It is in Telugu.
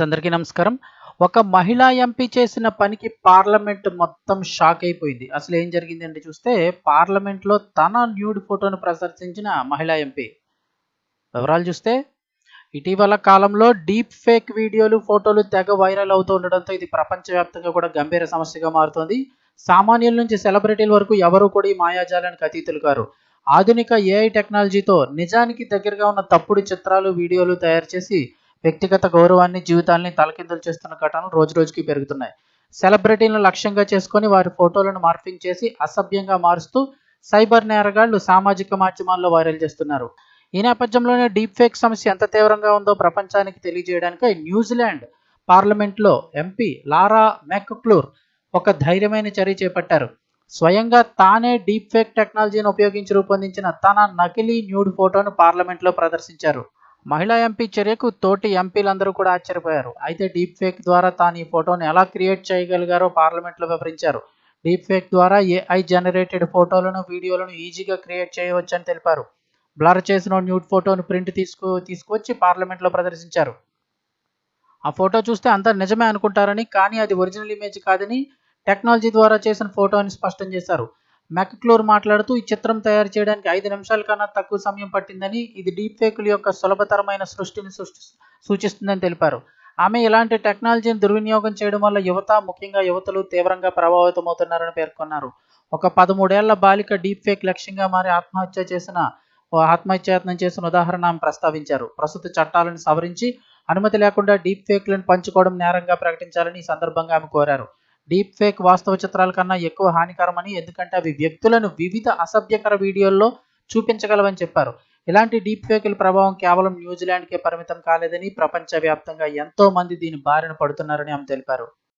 అందరికీ నమస్కారం. ఒక మహిళా ఎంపీ చేసిన పనికి పార్లమెంట్ మొత్తం షాక్ అయిపోయింది. అసలు ఏం జరిగిందంటే చూస్తే పార్లమెంట్లో తన న్యూడ్ ఫోటోను ప్రదర్శించిన మహిళా ఎంపీ. వివరాలు చూస్తే ఇటీవల కాలంలో డీప్ ఫేక్ వీడియోలు ఫోటోలు తెగ వైరల్ అవుతూ ఉండడంతో ఇది ప్రపంచవ్యాప్తంగా కూడా గంభీర సమస్యగా మారుతోంది. సామాన్యుల నుంచి సెలబ్రిటీల వరకు ఎవరు కూడా ఈ మాయాజాలానికి అతీతులు కారు. ఆధునిక ఏఐ టెక్నాలజీతో నిజానికి దగ్గరగా ఉన్న తప్పుడు చిత్రాలు వీడియోలు తయారు చేసి వ్యక్తిగత గౌరవాన్ని జీవితాల్ని తలకిందులు చేస్తున్న ఘటనలు రోజు రోజుకి పెరుగుతున్నాయి. సెలబ్రిటీలను లక్ష్యంగా చేసుకొని వారి ఫోటోలను మార్పింగ్ చేసి అసభ్యంగా మారుస్తూ సైబర్ నేరగాళ్ళు సామాజిక మాధ్యమాల్లో వైరల్ చేస్తున్నారు. ఈ నేపథ్యంలోనే డీప్ ఫేక్ సమస్య ఎంత తీవ్రంగా ఉందో ప్రపంచానికి తెలియజేయడానికి న్యూజిలాండ్ పార్లమెంట్లో ఎంపీ లారా మెక్క్లూర్ ఒక ధైర్యమైన చర్య చేపట్టారు. స్వయంగా తానే డీప్ ఫేక్ టెక్నాలజీని ఉపయోగించి రూపొందించిన తన నకిలీ న్యూడ్ ఫోటోను పార్లమెంట్లో ప్రదర్శించారు. మహిళా ఎంపీ చర్యకు తోటి ఎంపీలందరూ కూడా ఆశ్చర్యపోయారు. అయితే డీప్ ఫేక్ ద్వారా తాను ఈ ఫోటోను ఎలా క్రియేట్ చేయగలిగారో పార్లమెంట్లో వివరించారు. డీప్ ఫేక్ ద్వారా ఏఐ జనరేటెడ్ ఫోటోలను వీడియోలను ఈజీగా క్రియేట్ చేయవచ్చని తెలిపారు. బ్లర్ చేసిన న్యూడ్ ఫోటోను ప్రింట్ తీసుకు తీసుకువచ్చి పార్లమెంట్లో ప్రదర్శించారు. ఆ ఫోటో చూస్తే అంతా నిజమే అనుకుంటారని కానీ అది ఒరిజినల్ ఇమేజ్ కాదని టెక్నాలజీ ద్వారా చేసిన ఫోటో అని స్పష్టం చేశారు. మెక్క్లోర్ మాట్లాడుతూ ఈ చిత్రం తయారు చేయడానికి ఐదు నిమిషాల కన్నా తక్కువ సమయం పట్టిందని ఇది డీప్ ఫేకుల యొక్క సులభతరమైన సృష్టిని సృష్టి సూచిస్తుందని తెలిపారు. ఆమె ఇలాంటి టెక్నాలజీని దుర్వినియోగం చేయడం వల్ల యువత ముఖ్యంగా యువతలు తీవ్రంగా ప్రభావితమవుతున్నారని పేర్కొన్నారు. ఒక పదమూడేళ్ళ బాలిక డీప్ ఫేక్ లక్ష్యంగా మారి ఆత్మహత్య చేసిన ఓ ఆత్మహత్యాయత్నం చేసిన ఉదాహరణ ఆమె ప్రస్తావించారు. ప్రస్తుత చట్టాలను సవరించి అనుమతి లేకుండా డీప్ ఫేక్లను పంచుకోవడం నేరంగా ప్రకటించాలని ఈ సందర్భంగా ఆమె కోరారు. డీప్ ఫేక్ వాస్తవ చిత్రాల కన్నా ఎక్కువ హానికరమని ఎందుకంటే అవి వ్యక్తులను వివిధ అసభ్యకర వీడియోల్లో చూపించగలవని చెప్పారు. ఇలాంటి డీప్ ఫేకుల ప్రభావం కేవలం న్యూజిలాండ్కే పరిమితం కాలేదని ప్రపంచవ్యాప్తంగా ఎంతో మంది దీని బారిన పడుతున్నారని ఆమె తెలిపారు.